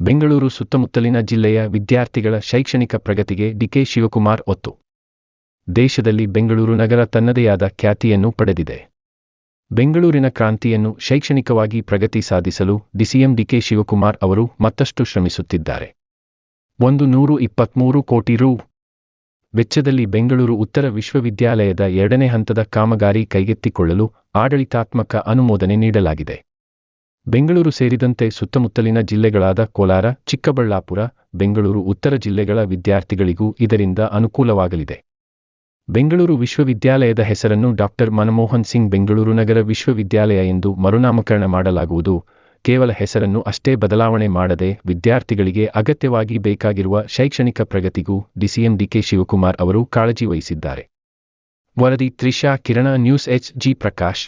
ಬೆಂಗಳೂರು ಸುತ್ತಮುತ್ತಲಿನ ಜಿಲ್ಲೆಯ ವಿದ್ಯಾರ್ಥಿಗಳ ಶೈಕ್ಷಣಿಕ ಪ್ರಗತಿಗೆ ಡಿಕೆ ಶಿವಕುಮಾರ್ ಒತ್ತು. ದೇಶದಲ್ಲಿ ಬೆಂಗಳೂರು ನಗರ ತನ್ನದೇ ಆದ ಖ್ಯಾತಿಯನ್ನು ಪಡೆದಿದೆ. ಬೆಂಗಳೂರಿನ ಕ್ರಾಂತಿಯನ್ನು ಶೈಕ್ಷಣಿಕವಾಗಿ ಪ್ರಗತಿ ಸಾಧಿಸಲು ಡಿಸಿಎಂ ಡಿಕೆ ಶಿವಕುಮಾರ್ ಅವರು ಮತ್ತಷ್ಟು ಶ್ರಮಿಸುತ್ತಿದ್ದಾರೆ. ಒಂದು ನೂರು ಇಪ್ಪತ್ಮೂರು ಕೋಟಿ ರು. ವೆಚ್ಚದಲ್ಲಿ ಬೆಂಗಳೂರು ಉತ್ತರ ವಿಶ್ವವಿದ್ಯಾಲಯದ ಎರಡನೇ ಹಂತದ ಕಾಮಗಾರಿ ಕೈಗೆತ್ತಿಕೊಳ್ಳಲು ಆಡಳಿತಾತ್ಮಕ ಅನುಮೋದನೆ ನೀಡಲಾಗಿದೆ. ಬೆಂಗಳೂರು ಸೇರಿದಂತೆ ಸುತ್ತಮುತ್ತಲಿನ ಜಿಲ್ಲೆಗಳಾದ ಕೋಲಾರ, ಚಿಕ್ಕಬಳ್ಳಾಪುರ, ಬೆಂಗಳೂರು ಉತ್ತರ ಜಿಲ್ಲೆಗಳ ವಿದ್ಯಾರ್ಥಿಗಳಿಗೂ ಇದರಿಂದ ಅನುಕೂಲವಾಗಲಿದೆ. ಬೆಂಗಳೂರು ವಿಶ್ವವಿದ್ಯಾಲಯದ ಹೆಸರನ್ನು ಡಾಕ್ಟರ್ ಮನಮೋಹನ್ ಸಿಂಗ್ ಬೆಂಗಳೂರು ನಗರ ವಿಶ್ವವಿದ್ಯಾಲಯ ಎಂದು ಮರುನಾಮಕರಣ ಮಾಡಲಾಗುವುದು. ಕೇವಲ ಹೆಸರನ್ನು ಅಷ್ಟೇ ಬದಲಾವಣೆ ಮಾಡದೆ ವಿದ್ಯಾರ್ಥಿಗಳಿಗೆ ಅಗತ್ಯವಾಗಿ ಬೇಕಾಗಿರುವ ಶೈಕ್ಷಣಿಕ ಪ್ರಗತಿಗೂ ಡಿಸಿಎಂ ಡಿಕೆ ಶಿವಕುಮಾರ್ ಅವರು ಕಾಳಜಿ ವಹಿಸಿದ್ದಾರೆ. ವರದಿ Trisha Kirana news H G Prakash.